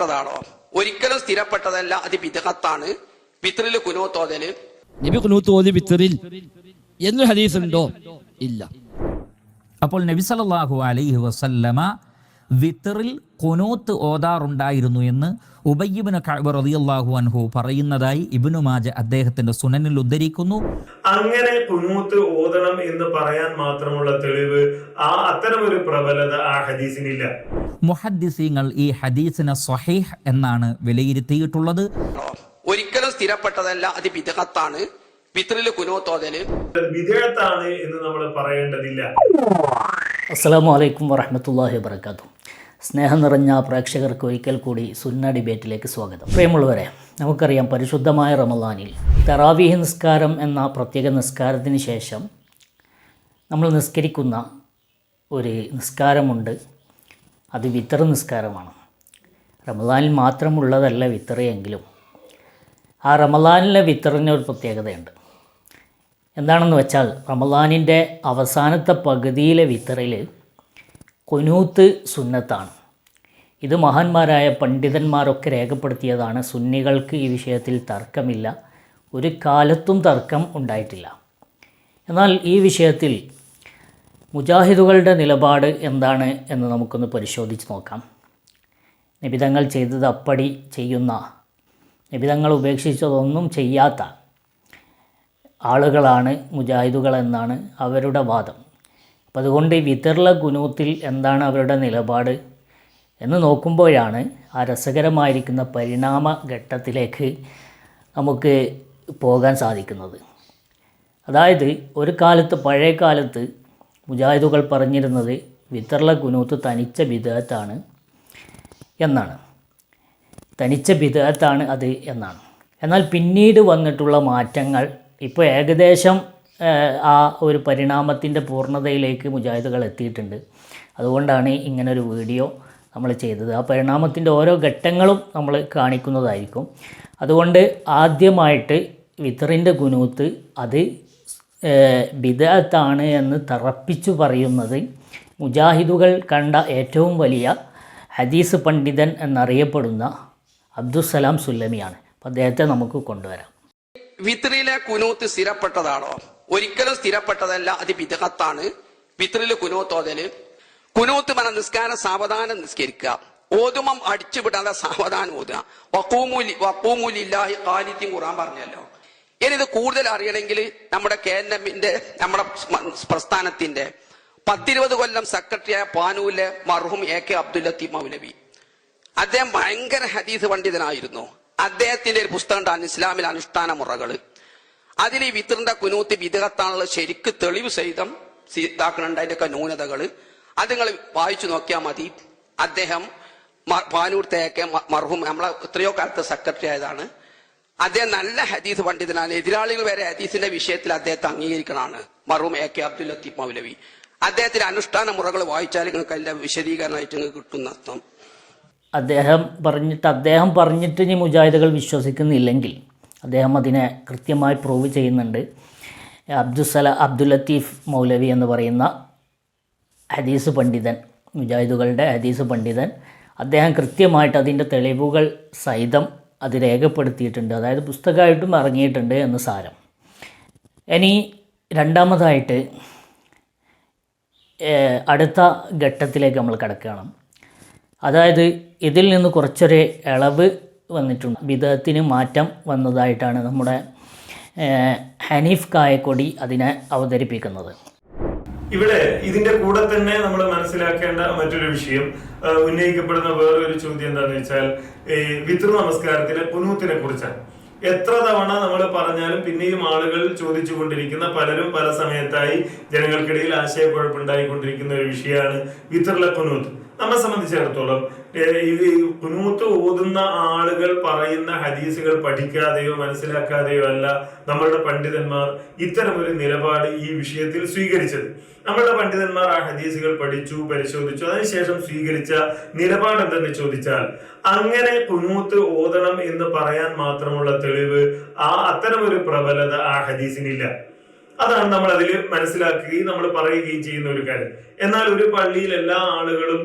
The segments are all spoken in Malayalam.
സ്ഥിരപ്പെട്ടതാണോ ഒരിക്കലും സ്ഥിരപ്പെട്ടതല്ല അത് വിദഗത്താണ് പിതൃൽ കുനോത്തോതൽ. നബി കുനൂത്ത് പിത്രിൽ എന്നൊരു ഹദീസ് ഉണ്ടോ ഇല്ല. അപ്പോൾ നബി സല്ലല്ലാഹു അലൈഹി വസല്ലമ വിത്തറിൽ കൊനോത്ത് ഓതാറുണ്ടായിരുന്നു എന്ന് ഉബയ്യബിന് കഅബ് റളിയല്ലാഹു അൻഹു പറയുന്നതായി ഇബ്നു മാജ അദ്ദേഹത്തിന്റെ സുനനിൽ ഉദ്ധരിക്കുന്നു. അങ്ങനെ കുനൂത്ത് ഓതണം എന്ന് പറയാൻ മാത്രമുള്ള തെളിവ് ആ അത്തരമൊരു പ്രബലത ആ ഹദീസിനില്ല. മുഹദ്ദിസീങ്ങൾ ഈ ഹദീസിനെ സ്വഹീഹ് എന്നാണ് വിലയിരുത്തിയിട്ടുള്ളത്. ഒരിക്കലും സ്ഥിരപ്പെട്ടതല്ല അത് വിദഗത്താണ്. പിതൃൽ കുനോത്തോതൽ വിധേയത്താണ് എന്ന് നമ്മൾ പറയേണ്ടതില്ല. അസ്സാം വലൈക്കും വറഹമത്തല്ലാഹി വാബർക്കാത്തു സ്നേഹം നിറഞ്ഞ പ്രേക്ഷകർക്ക് ഒരിക്കൽ കൂടി സുന്ന ഡിബേറ്റിലേക്ക് സ്വാഗതം. പ്രിയമുള്ളവരെ നമുക്കറിയാം പരിശുദ്ധമായ റമദാനിൽ തറാവീഹ് നിസ്കാരം എന്ന പ്രത്യേക നിസ്കാരത്തിന് ശേഷം നമ്മൾ നിസ്കരിക്കുന്ന ഒരു നിസ്കാരമുണ്ട്. അത് വിത്തർ നിസ്കാരമാണ്. റമദാനിൽ മാത്രമുള്ളതല്ല വിത്തറയെങ്കിലും ആ റമദാനിലെ വിത്തറിന് ഒരു പ്രത്യേകതയുണ്ട്. എന്താണെന്ന് വെച്ചാൽ റമദാനിന്റെ അവസാനത്തെ പകുതിയിലെ വിത്തറിൽ കുനൂത്ത് സുന്നത്താണ്. ഇത് മഹാന്മാരായ പണ്ഡിതന്മാരൊക്കെ രേഖപ്പെടുത്തിയതാണ്. സുന്നികൾക്ക് ഈ വിഷയത്തിൽ തർക്കമില്ല. ഒരു കാലത്തും തർക്കം ഉണ്ടായിട്ടില്ല. എന്നാൽ ഈ വിഷയത്തിൽ മുജാഹിദുകളുടെ നിലപാട് എന്താണ് എന്ന് നമുക്കൊന്ന് പരിശോധിച്ച് നോക്കാം. നിബിതങ്ങൾ ചെയ്തത് അപ്പടി ചെയ്യുന്ന നിബിതങ്ങൾ ഉപേക്ഷിച്ചതൊന്നും ചെയ്യാത്ത ആളുകളാണ് മുജാഹിദുകൾ എന്നാണ് അവരുടെ വാദം. അപ്പം അതുകൊണ്ട് വിതർല ഗുനൂത്തിൽ എന്താണ് അവരുടെ നിലപാട് എന്ന് നോക്കുമ്പോഴാണ് ആ രസകരമായിരിക്കുന്ന പരിണാമ ഘട്ടത്തിലേക്ക് നമുക്ക് പോകാൻ സാധിക്കുന്നത്. അതായത് ഒരു കാലത്ത് പഴയ കാലത്ത് മുജാഹിദുകൾ പറഞ്ഞിരുന്നത് വിതർല ഗുനൂത്ത് തനിച്ച വിധേയത്താണ് എന്നാണ്. തനിച്ച ബിദഅത്താണ് അത് എന്നാണ്. എന്നാൽ പിന്നീട് വന്നിട്ടുള്ള മാറ്റങ്ങൾ ഇപ്പോൾ ഏകദേശം ആ ഒരു പരിണാമത്തിന്റെ പൂർണതയിലേക്ക് മുജാഹിദുകൾ എത്തിയിട്ടുണ്ട്. അതുകൊണ്ടാണ് ഇങ്ങനൊരു വീഡിയോ നമ്മൾ ചെയ്തത്. ആ പരിണാമത്തിന്റെ ഓരോ ഘട്ടങ്ങളും നമ്മൾ കാണിക്കുന്നതായിരിക്കും. അതുകൊണ്ട് ആദ്യമായിട്ട് വിത്തറിന്റെ ഗുനൂത്ത് അത് ബിദത്താണ് എന്ന് തറപ്പിച്ചു പറയുന്നത് മുജാഹിദുകൾ കണ്ട ഏറ്റവും വലിയ ഹദീസ് പണ്ഡിതൻ എന്നറിയപ്പെടുന്ന അബ്ദുസലാം സുല്ലമിയാണ്. അപ്പം അദ്ദേഹത്തെ നമുക്ക് കൊണ്ടുവരാം. വിത്രിയിലെ കുനൂത്ത് സ്ഥിരപ്പെട്ടതാണോ? ഒരിക്കലും സ്ഥിരപ്പെട്ടതല്ല അത് വിദഗത്താണ് പിതൃൽ കുനോത്തോതൽ. കുനോത്ത് പറഞ്ഞ നിസ്കാരം സാവധാനം നിസ്കരിക്കുക. ഓതുമം അടിച്ചുവിടാതെ സാവധാനം ഓതുക. വക്കൂമൂലി വക്കൂമൂലില്ലാഹി കാലിത്യം ഖുറാൻ പറഞ്ഞല്ലോ. ഇനി ഇത് കൂടുതൽ അറിയണമെങ്കിൽ നമ്മുടെ കെ എൻ എമ്മിന്റെ നമ്മുടെ പ്രസ്ഥാനത്തിന്റെ പത്തിരുപത് കൊല്ലം സെക്രട്ടറിയായ പാനൂലെ മർഹൂം എ കെ അബ്ദുൽ ലത്തീഫ് മൗലവി. അദ്ദേഹം ഭയങ്കര ഹദീസ് പണ്ഡിതനായിരുന്നു. അദ്ദേഹത്തിന്റെ ഒരു പുസ്തകം ഇസ്ലാമിലെ അനുഷ്ഠാന മുറകൾ. അതിൽ ഈ വിത്തറിന്റെ കുനൂത്ത് വിദഗത്താണുള്ള ശരിക്ക് തെളിവ് സഹിതം സി- ഇതാക്കുന്നുണ്ട് ന്യൂനതകൾ അത് നിങ്ങൾ വായിച്ചു നോക്കിയാൽ മതി. അദ്ദേഹം പാനൂർ തേക്കെ മർഹൂം നമ്മളെ എത്രയോ കാലത്തെ സെക്രട്ടറി ആയതാണ്. അദ്ദേഹം നല്ല ഹദീസ് പണ്ഡിതനാണ്. എതിരാളികൾ വരെ ഹദീസിന്റെ വിഷയത്തിൽ അദ്ദേഹത്തെ അംഗീകരിക്കണമാണ് മർഹൂം എ കെ അബ്ദുൽ ലത്തീഫ് മൗലവി. അദ്ദേഹത്തിന്റെ അനുഷ്ഠാന മുറകൾ വായിച്ചാൽ നിങ്ങൾക്ക് അതിന്റെ വിശദീകരണമായിട്ട് നിങ്ങൾക്ക് കിട്ടുന്ന അർത്ഥം. അദ്ദേഹം പറഞ്ഞിട്ട് അദ്ദേഹം പറഞ്ഞിട്ട് ഇനി മുജാഹിദകൾ വിശ്വസിക്കുന്നില്ലെങ്കിൽ അദ്ദേഹം അതിനെ കൃത്യമായി പ്രൂവ് ചെയ്യുന്നുണ്ട്. അബ്ദുസല അബ്ദുൽ ലത്തീഫ് മൗലവി എന്ന് പറയുന്ന ഹദീസ് പണ്ഡിതൻ മുജാഹിദുകളുടെ ഹദീസ് പണ്ഡിതൻ അദ്ദേഹം കൃത്യമായിട്ട് അതിന്റെ തെളിവുകൾ സഹിതം അത് രേഖപ്പെടുത്തിയിട്ടുണ്ട്. അതായത് പുസ്തകമായിട്ടും ഇറങ്ങിയിട്ടുണ്ട് എന്ന് സാരം. ഇനി രണ്ടാമതായിട്ട് അടുത്ത ഘട്ടത്തിലേക്ക് നമ്മൾ കിടക്കണം അതായത് ഇതിൽ നിന്ന് കുറച്ചൊരു ഇളവ് വന്നിട്ടുണ്ട്. വിധത്തിന് മാറ്റം വന്നതായിട്ടാണ് നമ്മുടെ ഹനീഫ് കായക്കൊടി അതിനെ അവതരിപ്പിക്കുന്നത്. ഇവിടെ ഇതിന്റെ കൂടെ തന്നെ നമ്മൾ മനസ്സിലാക്കേണ്ട മറ്റൊരു വിഷയം ഉന്നയിക്കപ്പെടുന്ന വേറൊരു ചോദ്യം എന്താണെന്ന് വെച്ചാൽ ഈ വിതൃ നമസ്കാരത്തിലെ പുനൂത്തിനെ കുറിച്ചാണ്. എത്ര തവണ നമ്മൾ പറഞ്ഞാലും പിന്നെയും ആളുകൾ ചോദിച്ചുകൊണ്ടിരിക്കുന്ന പലരും പല സമയത്തായി ജനങ്ങൾക്കിടയിൽ ആശയക്കുഴപ്പമുണ്ടായിക്കൊണ്ടിരിക്കുന്ന ഒരു വിഷയമാണ് വിത്തറിലെ പുനൂത്ത്. നമ്മെ സംബന്ധിച്ചിടത്തോളം ഇത് കുനൂത്ത് ഓതുന്ന ആളുകൾ പറയുന്ന ഹദീസുകൾ പഠിക്കാതെയോ മനസ്സിലാക്കാതെയോ അല്ല നമ്മളുടെ പണ്ഡിതന്മാർ ഒരു നിലപാട് ഈ വിഷയത്തിൽ സ്വീകരിച്ചത്. നമ്മളുടെ പണ്ഡിതന്മാർ ആ ഹദീസുകൾ പഠിച്ചു പരിശോധിച്ചു അതിനുശേഷം സ്വീകരിച്ച നിലപാട് എന്തെന്ന് ചോദിച്ചാൽ അങ്ങനെ കുനൂത്ത് ഓതണം എന്ന് പറയാൻ മാത്രമുള്ള തെളിവ് ആ അത്തരമൊരു പ്രബലത ആ ഹദീസിനില്ല. അതാണ് നമ്മൾ അതിൽ മനസ്സിലാക്കുകയും നമ്മൾ പറയുകയും ചെയ്യുന്ന ഒരു കാര്യം. എന്നാൽ ഒരു പള്ളിയിൽ എല്ലാ ആളുകളും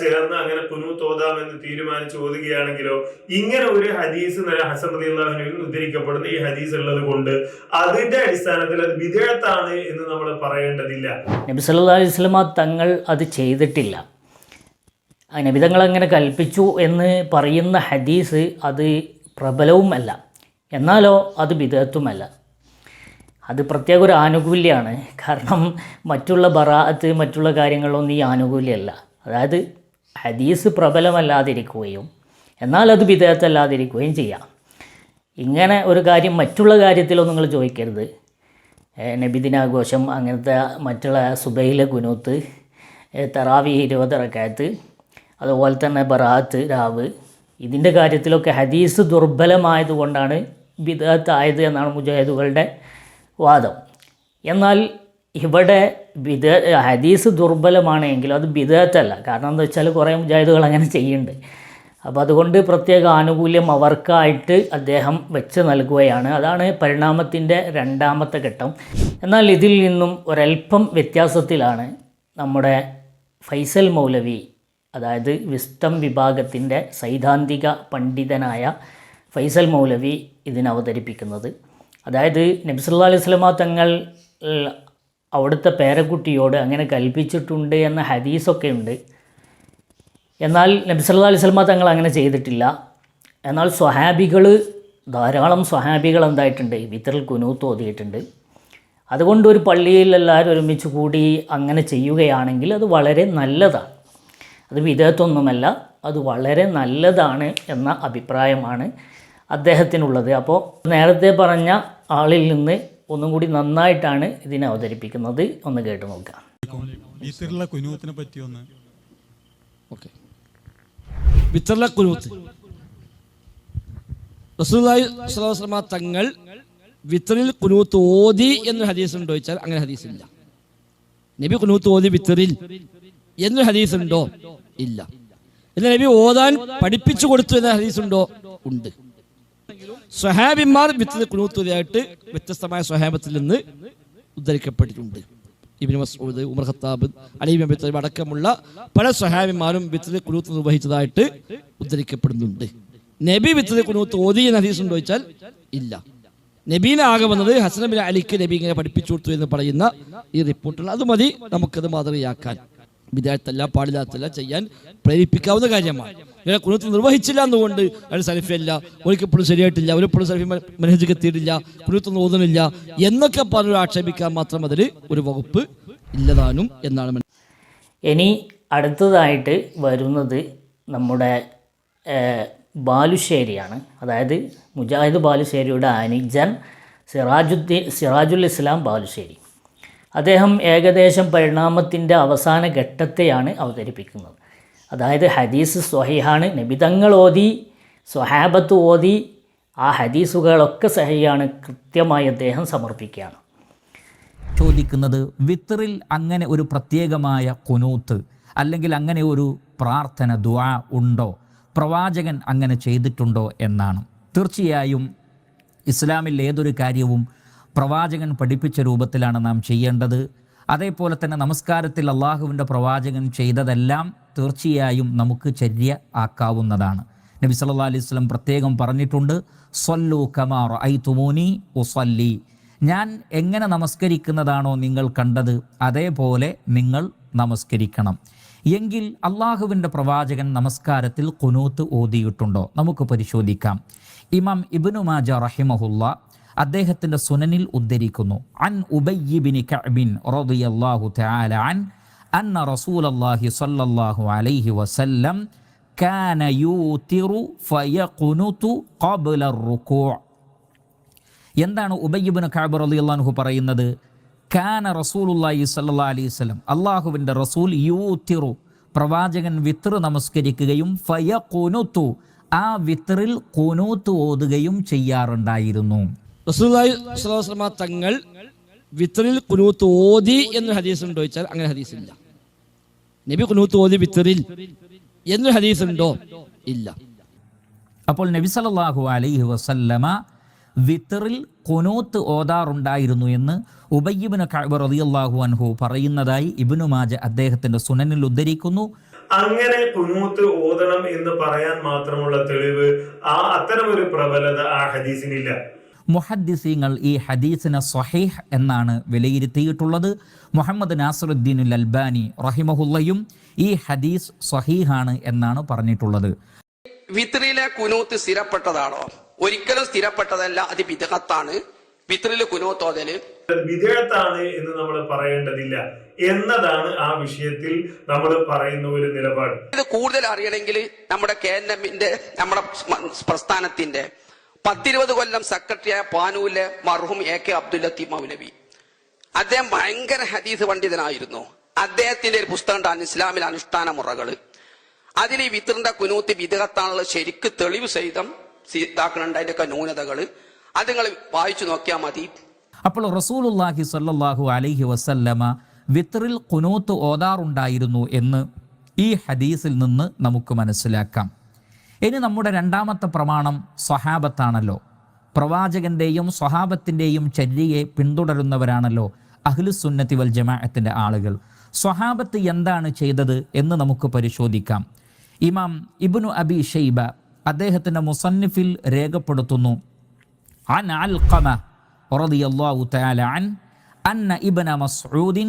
ചേർന്ന് അങ്ങനെ കുനു തോതാമെന്ന് തീരുമാനിച്ച് ഓതുകയാണെങ്കിലോ ഇങ്ങനെ ഒരു ഹദീസ് ഹസൻ ഉദ്ധരിക്കപ്പെടുന്ന ഈ ഹദീസ് ഉള്ളത് കൊണ്ട് അതിന്റെ അടിസ്ഥാനത്തിൽ അത് വിധേയത്താണ് എന്ന് നമ്മൾ പറയേണ്ടതില്ല. നബി സല്ലല്ലാഹു അലൈഹി വസല്ലമ തങ്ങൾ അത് ചെയ്തിട്ടില്ല. നബിതങ്ങൾ നബി തങ്ങൾ അങ്ങനെ കൽപ്പിച്ചു എന്ന് പറയുന്ന ഹദീസ് അത് പ്രബലവുമല്ല. എന്നാലോ അത് വിധേയത്വമല്ല. അത് പ്രത്യേക ഒരു ആനുകൂല്യമാണ് കാരണം മറ്റുള്ള ബറാഅത്ത് മറ്റുള്ള കാര്യങ്ങളൊന്നും ഈ ആനുകൂല്യമല്ല അതായത് ഹദീസ് പ്രബലമല്ലാതിരിക്കുകയും എന്നാൽ അത് വിധേയത്തല്ലാതിരിക്കുകയും ചെയ്യാം. ഇങ്ങനെ ഒരു കാര്യം മറ്റുള്ള കാര്യത്തിലൊന്നും നിങ്ങൾ ചോദിക്കരുത്. നബിദിനാഘോഷം അങ്ങനത്തെ മറ്റുള്ള സുബൈലെ കുനൂത്ത് തറാവി ഇരുപത് റക്കായത്ത് അതുപോലെ തന്നെ ബറാത്ത് രാവ് ഇതിന്റെ കാര്യത്തിലൊക്കെ ഹദീസ് ദുർബലമായതുകൊണ്ടാണ് ബിദാത്തായത് എന്നാണ് മുജാഹിദുകളുടെ വാദം. എന്നാൽ ഇവിടെ വിദ ഹദീസ് ദുർബലമാണെങ്കിൽ അത് ബിദാത്തല്ല കാരണം എന്താ വെച്ചാൽ കുറേ മുജാഹിദുകൾ അങ്ങനെ ചെയ്യുന്നുണ്ട്. അപ്പോൾ അതുകൊണ്ട് പ്രത്യേക ആനുകൂല്യം അവർക്കായിട്ട് അദ്ദേഹം വെച്ച് നൽകുകയാണ്. അതാണ് പരിണാമത്തിന്റെ രണ്ടാമത്തെ ഘട്ടം. എന്നാൽ ഇതിൽ നിന്നും ഒരല്പം വ്യത്യാസത്തിലാണ് നമ്മുടെ ഫൈസൽ മൗലവി അതായത് വിസ്തം വിഭാഗത്തിന്റെ സൈദ്ധാന്തിക പണ്ഡിതനായ ഫൈസൽ മൗലവി ഇതിനെ അവതരിപ്പിക്കുന്നത്. അതായത് നബ്സല്ലാ അലൈഹി സ്വലമ തങ്ങൾ അവിടുത്തെ പേരക്കുട്ടിയോട് അങ്ങനെ കൽപ്പിച്ചിട്ടുണ്ട് എന്ന ഹദീസൊക്കെ ഉണ്ട്. എന്നാൽ നബി സല്ലല്ലാഹു അലൈഹി സ്വലമ തങ്ങൾ അങ്ങനെ ചെയ്തിട്ടില്ല. എന്നാൽ സ്വഹാബികൾ ധാരാളം സ്വഹാബികൾ എന്തായിട്ടുണ്ട്? വിത്തറിൽ കുനൂത്ത് ഓതിയിട്ടുണ്ട്. അതുകൊണ്ട് ഒരു പള്ളിയിൽ എല്ലാവരും ഒരുമിച്ച് കൂടി അങ്ങനെ ചെയ്യുകയാണെങ്കിൽ അത് വളരെ നല്ലതാണ്. അത് വിധേയത്വമൊന്നുമല്ല അത് വളരെ നല്ലതാണ് എന്ന അഭിപ്രായമാണ് അദ്ദേഹത്തിനുള്ളത്. അപ്പോൾ നേരത്തെ പറഞ്ഞ ആളിൽ നിന്ന് ഒന്നും കൂടി നന്നായിട്ടാണ് ഇതിനെ അവതരിപ്പിക്കുന്നത്. ഒന്ന് കേട്ട് നോക്കാം. വീട്ടിലുള്ള കുനൂത്തിനെ പറ്റി ഒന്ന്. ഓക്കെ. വിത്തർല കുനൂത്ത്. റസൂലുള്ളാഹി സ്വല്ലല്ലാഹു തങ്ങൾ വിത്തറിൽ കുനൂത്ത് ഓതി എന്നൊരു ഹദീസ് ഉണ്ടോ ചോദിച്ചാൽ അങ്ങനെ ഹദീസ് ഇല്ല നബി കുനൂത്ത് ഓതി വിത്തറിൽ എന്നൊരു ഹദീസ് ഉണ്ടോ? ഇല്ല. എന്നാൽ നബി ഓതാൻ പഠിപ്പിച്ചു കൊടുത്തു എന്ന ഹദീസ് ഉണ്ടോ? ഉണ്ട്. സ്വഹാബിമാർ വിത്തറിൽ കുനൂത്ത് ഓതിയായിട്ട് വ്യത്യസ്തമായ സ്വഹാബത്തിൽ നിന്ന് ഉദ്ധരിക്കപ്പെട്ടിട്ടുണ്ട്. Ibn Masud Umar Khattab Ali bin Abi അടക്കമുള്ള പല സ്വഹാബിമാരും വിത്തറിൽ കുനൂത്ത് നിർവഹിച്ചതായിട്ട് ഉദ്ധരിക്കപ്പെടുന്നുണ്ട്. നബി വിത്തറിൽ കുനൂത്ത് എന്ന ഹദീസ് ഉണ്ടോ ചോദിച്ചാൽ ഇല്ല. നബീനെ ആകെ വന്നത് ഹസനബിൻ അലിക്ക് നബി ഇങ്ങനെ പഠിപ്പിച്ചു കൊടുത്തു എന്ന് പറയുന്ന ഈ റിപ്പോർട്ടുകൾ. അത് മതി നമുക്കത് മാതൃകയാക്കാൻ. വിദ്യാർത്ഥല്ല പാടില്ലാത്തല്ല ചെയ്യാൻ പ്രേരിപ്പിക്കാവുന്ന കാര്യമാണ് ഇങ്ങനെ കുണത്ത് നിർവഹിച്ചില്ല എന്നുകൊണ്ട് അയാൾ സലഫിയല്ല ഒരിക്കപ്പോഴും ശരിയായിട്ടില്ല ഒരിപ്പോഴും സലഫി മനസ്സിലേക്ക് എത്തിയിട്ടില്ല കുണത്തൊന്നും ഓതുന്നില്ല എന്നൊക്കെ പറഞ്ഞൊരു ആക്ഷേപിക്കാൻ മാത്രം അതിൽ ഒരു വകുപ്പ് ഇല്ലതാനും എന്നാണ്. ഇനി അടുത്തതായിട്ട് വരുന്നത് നമ്മുടെ ബാലുശ്ശേരിയാണ് അതായത് മുജാഹിദ് ബാലുശ്ശേരിയുടെ അനുജൻ സിറാജുദ്ദീൻ സിറാജുൽ ഇസ്ലാം ബാലുശ്ശേരി അദ്ദേഹം ഏകദേശം പരിണാമത്തിന്റെ അവസാന ഘട്ടത്തെയാണ് അവതരിപ്പിക്കുന്നത്. അതായത് ഹദീസ് സ്വഹിഹാണ്. നബിതങ്ങൾ ഓതി സ്വഹാബത്ത് ഓതി ആ ഹദീസുകളൊക്കെ സഹിയാണ് കൃത്യമായി അദ്ദേഹം സമർപ്പിക്കുകയാണ്. ചോദിക്കുന്നത് വിത്തറിൽ അങ്ങനെ ഒരു പ്രത്യേകമായ കുനൂത്ത് അല്ലെങ്കിൽ അങ്ങനെ ഒരു പ്രാർത്ഥന ദുആ ഉണ്ടോ? പ്രവാചകൻ അങ്ങനെ ചെയ്തിട്ടുണ്ടോ എന്നാണ്. തീർച്ചയായും ഇസ്ലാമിൽ ഏതൊരു കാര്യവും പ്രവാചകൻ പഠിപ്പിച്ച രൂപത്തിലാണ് നാം ചെയ്യേണ്ടത്. അതേപോലെ തന്നെ നമസ്കാരത്തിൽ അള്ളാഹുവിന്റെ പ്രവാചകൻ ചെയ്തതെല്ലാം തീർച്ചയായും നമുക്ക് ചര്യ ആക്കാവുന്നതാണ്. നബി സല്ലാ അലൈഹി സ്വലം പ്രത്യേകം പറഞ്ഞിട്ടുണ്ട് സൊല്ലു കമാർ ഐ തുമൂനി ഒസല്ലി ഞാൻ എങ്ങനെ നമസ്കരിക്കുന്നതാണോ നിങ്ങൾ കണ്ടത് അതേപോലെ നിങ്ങൾ നമസ്കരിക്കണം. എങ്കിൽ അള്ളാഹുവിന്റെ പ്രവാചകൻ നമസ്കാരത്തിൽ കുനൂത്ത് ഓതിയിട്ടുണ്ടോ നമുക്ക് പരിശോധിക്കാം. ഇമാം ഇബ്നു മാജ റഹിമഹുല്ല അദ്ദേഹത്തിന്റെ സുനനിൽ ഉദ്ധരിക്കുന്നു. അൻ ഉബയ്യിബിനി കഅബിൻ റളിയല്ലാഹു തആല അൻ അന്ന റസൂലല്ലാഹി സ്വല്ലല്ലാഹു അലൈഹി വസല്ലം കാന യൂതിറു ഫയഖുനുതു ഖബ്ല റുക്കൂ. എന്താണ് ഉബയ്യിബിന് കഅബ് റളിയല്ലാഹു പറയുന്നത്? കാന റസൂലുല്ലാഹി സല്ലാ അലൈഹി വസല്ലം അള്ളാഹുവിന്റെ റസൂൽ യൂത്തിറു പ്രവാചകൻ വിത്ർ നമസ്കരിക്കുകയും ഫയ ആ വിത്റിൽ കുനൂത്ത് ഓതുകയും ചെയ്യാറുണ്ടായിരുന്നു. വസല്ലമ തങ്ങൾ വിത്തറിൽ കുനൂത്ത് ഓതി എന്നൊരു ഹദീസ് ഉണ്ടോ ചോദിച്ചാൽ അങ്ങനെ ഹദീസ് ഇല്ല നബി കുനൂത്ത് ഓതി വിത്തറിൽ എന്നൊരു ഹദീസ് ഉണ്ടോ ഇല്ല. അപ്പോൾ നബി സല്ലല്ലാഹു അലൈഹി വസല്ലമ വിത്തറിൽ കുനൂത്ത് ഓതാറുണ്ടായിരുന്നു എന്ന് ഉബയ്യബിന് കഅബ് റളിയല്ലാഹു അൻഹു പറയുന്നതായി ഇബ്നു മാജ അദ്ദേഹത്തിന്റെ സുനനിൽ ഉദ്ധരിക്കുന്നു. അങ്ങനെ കുനൂത്ത് ഓതണം എന്ന് പറയാൻ മാത്രമുള്ള തെളിവ് ആ അത്തരമൊരു പ്രബലത ആ ഹദീസിനില്ല. മുഹദ്ദിസീങ്ങൾ ഈ ഹദീസിനെ സ്വഹീഹ് എന്നാണ് വിലയിരുത്തിയിട്ടുള്ളത്. മുഹമ്മദ് നാസറുദ്ദീനുൽ അൽബാനി റഹിമഹുല്ലയും ഈ ഹദീസ് സ്വഹീഹാണ് എന്നാണ് പറഞ്ഞിട്ടുള്ളത്. വിത്രിലെ കുനൂത്ത് സ്ഥിരപ്പെട്ടതാണോ? ഒരിക്കലും സ്ഥിരപ്പെട്ടതല്ല അത് വിദഗത്താണ്. വിത്രിൽ കുനൂത്തോതൽ വിധേയത്താണ് എന്ന് നമ്മൾ പറയേണ്ടതില്ല എന്നതാണ് ആ വിഷയത്തിൽ നമ്മൾ പറയുന്ന ഒരു നിലപാട്. ഇത് കൂടുതൽ അറിയണമെങ്കിൽ നമ്മുടെ കെ എൻ എമ്മിന്റെ നമ്മുടെ പ്രസ്ഥാനത്തിന്റെ പത്തിരുപത് കൊല്ലം സെക്രട്ടറിയായ പാനൂൽ മർഹൂം എ കെ അബ്ദുൽ ലത്തീഫ് മൗലവി. അദ്ദേഹം ഭയങ്കര ഹദീസ് പണ്ഡിതനായിരുന്നു. അദ്ദേഹത്തിന്റെ ഒരു പുസ്തകം ഇസ്ലാമിലെ അനുഷ്ഠാന മുറകൾ അതിൽ ഈ വിത്തറിന്റെ കുനൂത്തി വിദഗത്താണുള്ള ശരിക്ക് തെളിവ് സഹിതം ഇതാക്കുന്നുണ്ട് അതിന്റെയൊക്കെ ന്യൂനതകൾ. അത് നിങ്ങൾ വായിച്ചു നോക്കിയാൽ മതി. അപ്പോൾ റസൂലുല്ലാഹി സല്ലാഹു അലൈഹി വസല്ലമ വിത്തറിൽ കുനൂത്ത് ഓതാറുണ്ടായിരുന്നു എന്ന് ഈ ഹദീസിൽ നിന്ന് നമുക്ക് മനസ്സിലാക്കാം. ഇനി നമ്മുടെ രണ്ടാമത്തെ പ്രമാണം സ്വഹാബത്താണല്ലോ. പ്രവാചകന്റെയും സ്വഹാബത്തിന്റെയും ചര്യയെ പിന്തുടരുന്നവരാണല്ലോ അഹ്ലുസുന്നത്തി വൽ ജമാഅത്തിന്റെ ആളുകൾ. സ്വഹാബത്ത് എന്താണ് ചെയ്തത് എന്ന് നമുക്ക് പരിശോധിക്കാം. ഇമാം ഇബ്നു അബി ഷെയ്ബ അദ്ദേഹത്തിന്റെ മുസന്നിഫിൽ രേഖപ്പെടുത്തുന്നു. അൻ റളിയല്ലാഹു തആല അൻ അന്ന മസ്ഊദിൻ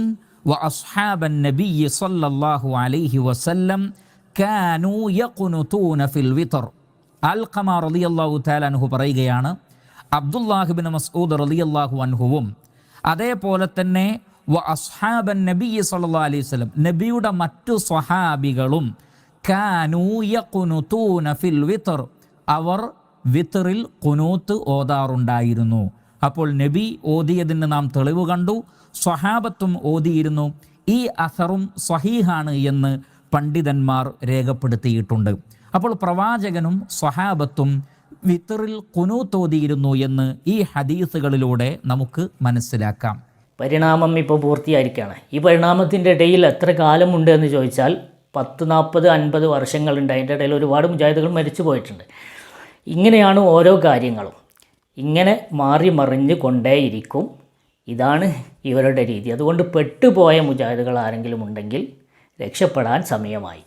സല്ലല്ലാഹു അലൈഹി വസല്ലം കാനു യഖുനുതൂന ഫിൽ വിത്തർ അൽ ഖമാ റളിയല്ലാഹു തആല അൻഹു പറയുകയാണ്. അബ്ദുല്ലാഹിബിൻ മസ്ഊദ് റളിയല്ലാഹു അൻഹുവും. അതേപോലെ തന്നെ വ അസ്ഹാബൻ നബി സല്ലല്ലാഹു അലൈഹി വസല്ലം നബിയുടെ മറ്റു സ്വഹാബികളും കാനു യഖുനുതൂന ഫിൽ വിത്തർ അവർ വിത്തറിൽ കുനൂത്ത് ഓതാറുണ്ടായിരുന്നു. അപ്പോൾ നബി ഓതിയതിന് നാം തെളിവ് കണ്ടു സ്വഹാബത്തും ഓതിയിരുന്നു. ഈ അസറും സ്വഹീഹാണ് എന്ന് പണ്ഡിതന്മാർ രേഖപ്പെടുത്തിയിട്ടുണ്ട്. അപ്പോൾ പ്രവാചകനും സ്വഹാബത്തും വിത്തറിൽ കുനൂത്ത് ഓതിയിരുന്നു എന്ന് ഈ ഹദീസുകളിലൂടെ നമുക്ക് മനസ്സിലാക്കാം. പരിണാമം ഇപ്പോൾ പൂർത്തിയായിരിക്കുകയാണ്. ഈ പരിണാമത്തിന്റെ ഇടയിൽ എത്ര കാലമുണ്ട് എന്ന് ചോദിച്ചാൽ പത്ത് നാൽപ്പത് അൻപത് വർഷങ്ങളുണ്ട്. അതിന്റെ ഇടയിൽ ഒരുപാട് മുജാഹിദുകൾ മരിച്ചു പോയിട്ടുണ്ട്. ഇങ്ങനെയാണ് ഓരോ കാര്യങ്ങളും. ഇങ്ങനെ മാറി മറിഞ്ഞ് കൊണ്ടേയിരിക്കും. ഇതാണ് ഇവരുടെ രീതി. അതുകൊണ്ട് പെട്ടുപോയ മുജാഹിദുകൾ ആരെങ്കിലും ഉണ്ടെങ്കിൽ രക്ഷപ്പെടാൻ സമയമായി.